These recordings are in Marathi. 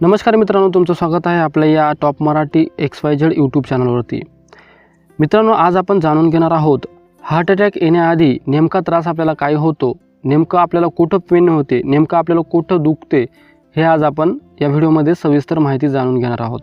नमस्कार मित्रांनो तुमचं स्वागत आहे आपल्या या top Marathi X Y Z YouTube चॅनलवरती. मित्रांनो आज आपण जाणून घेणार आहोत हार्ट अटॅक येण्याआधी नेमका त्रास आपल्याला काय होतो नेमकं आपल्याला कुठं पेन होते नेमकं आपल्याला कुठं दुखते हे आज आपण या व्हिडिओमध्ये सविस्तर माहिती जाणून घेणार आहोत.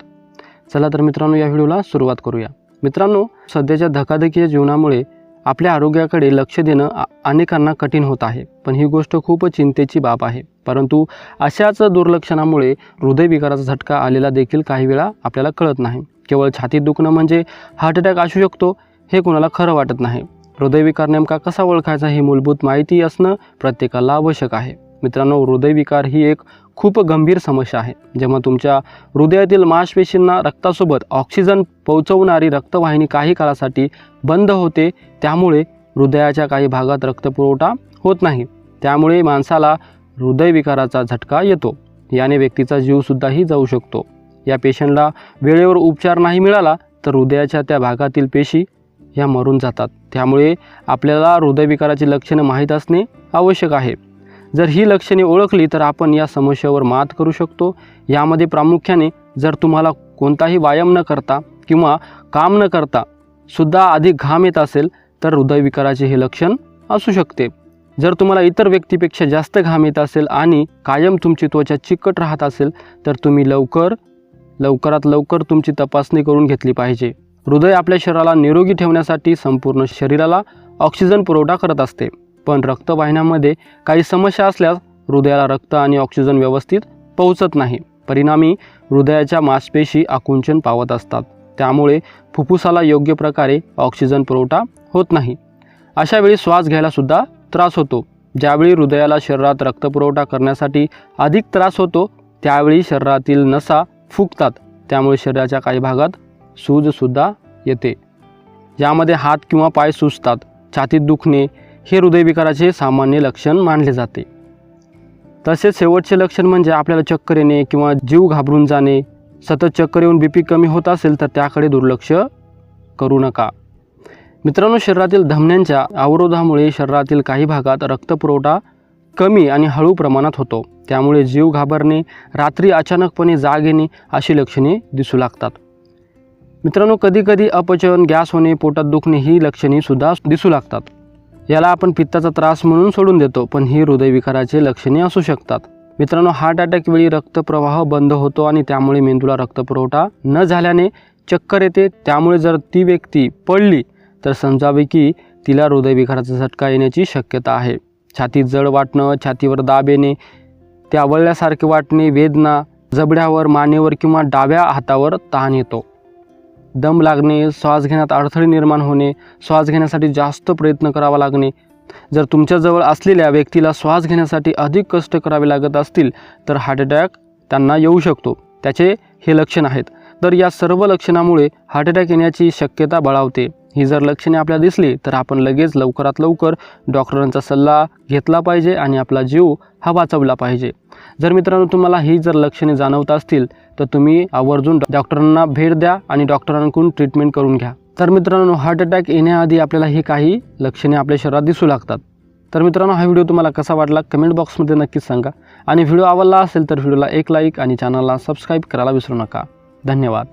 चला तर मित्रांनो या व्हिडिओला सुरुवात करूया. मित्रांनो सध्याच्या धकाधकीच्या जीवनामुळे आपल्या आरोग्याकडे लक्ष देणं अनेकांना कठीण होत आहे. पण ही गोष्ट खूप चिंतेची बाब आहे. परंतु अशाच दुर्लक्षणामुळे हृदयविकाराचा झटका आलेला देखील काही वेळा आपल्याला कळत नाही. केवळ छातीत दुखणं म्हणजे हार्ट अटॅक असू शकतो हे कोणाला खरं वाटत नाही. हृदयविकार नेमका कसा ओळखायचा ही मूलभूत माहिती असणं प्रत्येकाला आवश्यक आहे. मित्रांनो हृदयविकार ही एक खूप गंभीर समस्या आहे. जेव्हा तुमच्या हृदयातील मांसपेशींना रक्तासोबत ऑक्सिजन पोहोचवणारी रक्तवाहिनी काही काळासाठी बंद होते त्यामुळे हृदयाच्या काही भागात रक्तपुरवठा होत नाही. त्यामुळे माणसाला हृदयविकाराचा झटका येतो. याने व्यक्तीचा जीवसुद्धाही जाऊ शकतो. या पेशंटला वेळेवर उपचार नाही मिळाला तर हृदयाच्या त्या भागातील पेशी ह्या मरून जातात. त्यामुळे आपल्याला हृदयविकाराची लक्षणं माहीत असणे आवश्यक आहे. जर ही लक्षणे ओळखली तर आपण या समस्येवर मात करू शकतो. यामध्ये प्रामुख्याने जर तुम्हाला कोणताही व्यायाम न करता किंवा काम न करता सुद्धा अधिक घाम येत असेल तर हृदयविकाराचे हे लक्षण असू शकते. जर तुम्हाला इतर व्यक्तीपेक्षा जास्त घाम येत असेल आणि कायम तुमची त्वचा चिकट राहत असेल तर तुम्ही लवकर लवकरात लवकर तुमची तपासणी करून घेतली पाहिजे. हृदय आपल्या शरीराला निरोगी ठेवण्यासाठी संपूर्ण शरीराला ऑक्सिजन पुरवठा करत असते. पण रक्तवाहिन्यांमध्ये काही समस्या असल्यास हृदयाला रक्त आणि ऑक्सिजन व्यवस्थित पोहोचत नाही. परिणामी हृदयाच्या मांसपेशी आकुंचन पावत असतात. त्यामुळे फुफ्फुसाला योग्य प्रकारे ऑक्सिजन पुरवठा होत नाही. अशावेळी श्वास घ्यायलासुद्धा त्रास होतो. ज्यावेळी हृदयाला शरीरात रक्तपुरवठा करण्यासाठी अधिक त्रास होतो त्यावेळी शरीरातील नसा फुगतात. त्यामुळे शरीराच्या काही भागात सूजसुद्धा येते. यामध्ये हात किंवा पाय सुजतात. छातीत दुखणे हे हृदयविकाराचे सामान्य लक्षण मानले जाते. तसेच शेवटचे लक्षण म्हणजे आपल्याला चक्कर येणे किंवा जीव घाबरून जाणे सतत चक्कर येऊन बी पी कमी होत असेल तर त्याकडे दुर्लक्ष करू नका. मित्रांनो शरीरातील धमन्यांच्या अवरोधामुळे शरीरातील काही भागात रक्तपुरवठा कमी आणि हळू प्रमाणात होतो. त्यामुळे जीव घाबरणे रात्री अचानकपणे जाग येणे अशी लक्षणे दिसू लागतात. मित्रांनो कधीकधी अपचन गॅस होणे पोटात दुखणे ही लक्षणे सुद्धा दिसू लागतात. याला आपण पित्ताचा त्रास म्हणून सोडून देतो पण ही हृदयविकाराचे लक्षणे असू शकतात. मित्रांनो हार्ट अटॅक वेळी रक्तप्रवाह बंद होतो आणि त्यामुळे मेंदूला रक्तपुरवठा न झाल्याने चक्कर येते. त्यामुळे जर ती व्यक्ती पडली तर समजावे की तिला हृदयविकाराचा झटका येण्याची शक्यता आहे. छातीत जड वाटणं छातीवर दाब येणे त्यावळल्यासारखे वाटणे वेदना जबड्यावर मानेवर किंवा डाव्या हातावर ताण येतो. दम लागणे श्वास घेण्यात अडथळे निर्माण होणे श्वास घेण्यासाठी जास्त प्रयत्न करावा लागणे. जर तुमच्याजवळ असलेल्या व्यक्तीला श्वास घेण्यासाठी अधिक कष्ट करावे लागत असतील तर हार्ट अटॅक त्यांना येऊ शकतो. त्याचे हे लक्षण आहेत. तर या सर्व लक्षणामुळे हार्ट अटॅक येण्याची शक्यता बळावते. ही जर लक्षणे आपल्याला दिसली तर आपण लगेच लवकरात लवकर डॉक्टरांचा सल्ला घेतला पाहिजे आणि आपला जीव हा वाचवला पाहिजे. जर मित्रांनो तुम्हाला ही जर लक्षणे जाणवत असतील तर तुम्ही आवर्जून डॉक्टरांना भेट द्या आणि डॉक्टरांकडून ट्रीटमेंट करून घ्या. तर मित्रांनो हार्ट अटॅक येण्याआधी आपल्याला ही काही लक्षणे आपल्या शरीरात दिसू लागतात. तर मित्रांनो हा व्हिडिओ तुम्हाला कसा वाटला कमेंट बॉक्समध्ये नक्कीच सांगा. आणि व्हिडिओ आवडला असेल तर व्हिडिओला एक लाईक आणि चॅनलला सबस्क्राईब करायला विसरू नका. धन्यवाद.